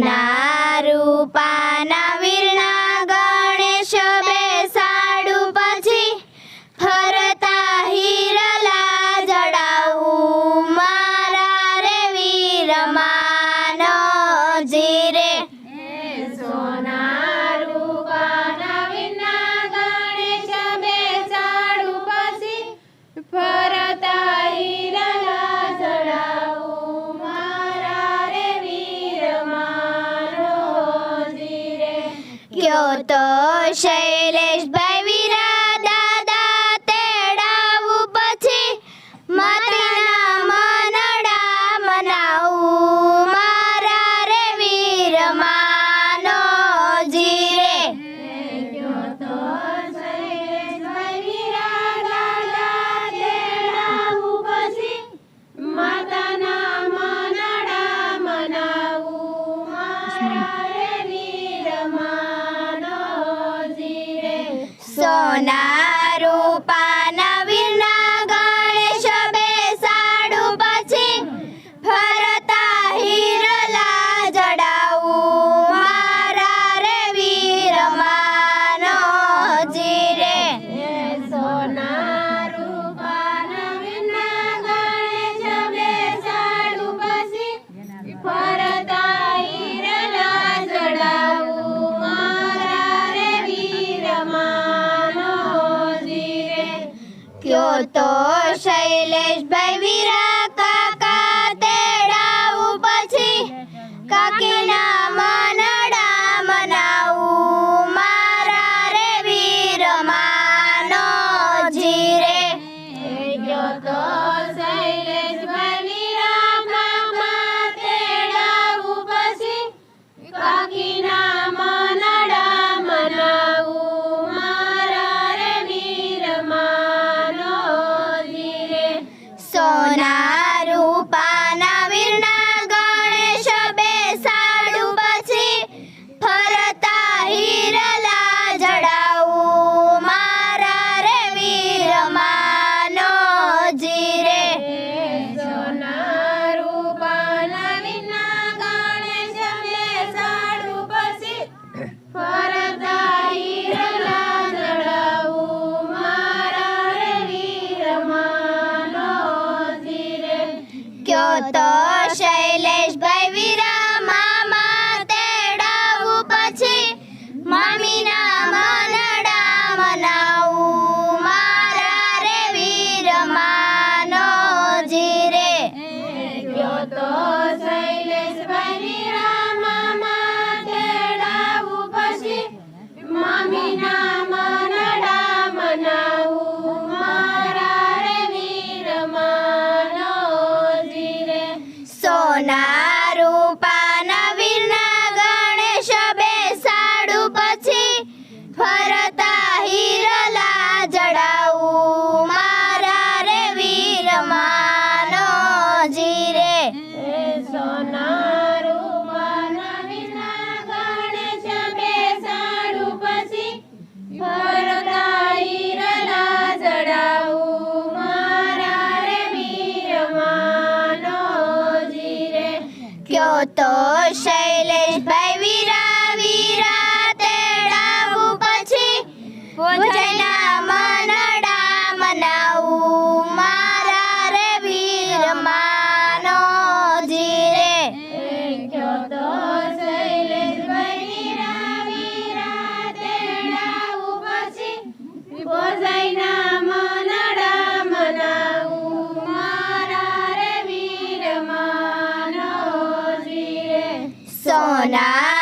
నా ప તો સોના રૂપા शैलेश Šeilež baby. ના રૂપાના વીરના ગણેશ બેસાડું પછી ફરતા હિરલા જડાવું મારા રે જીરે સોના 得 Hola.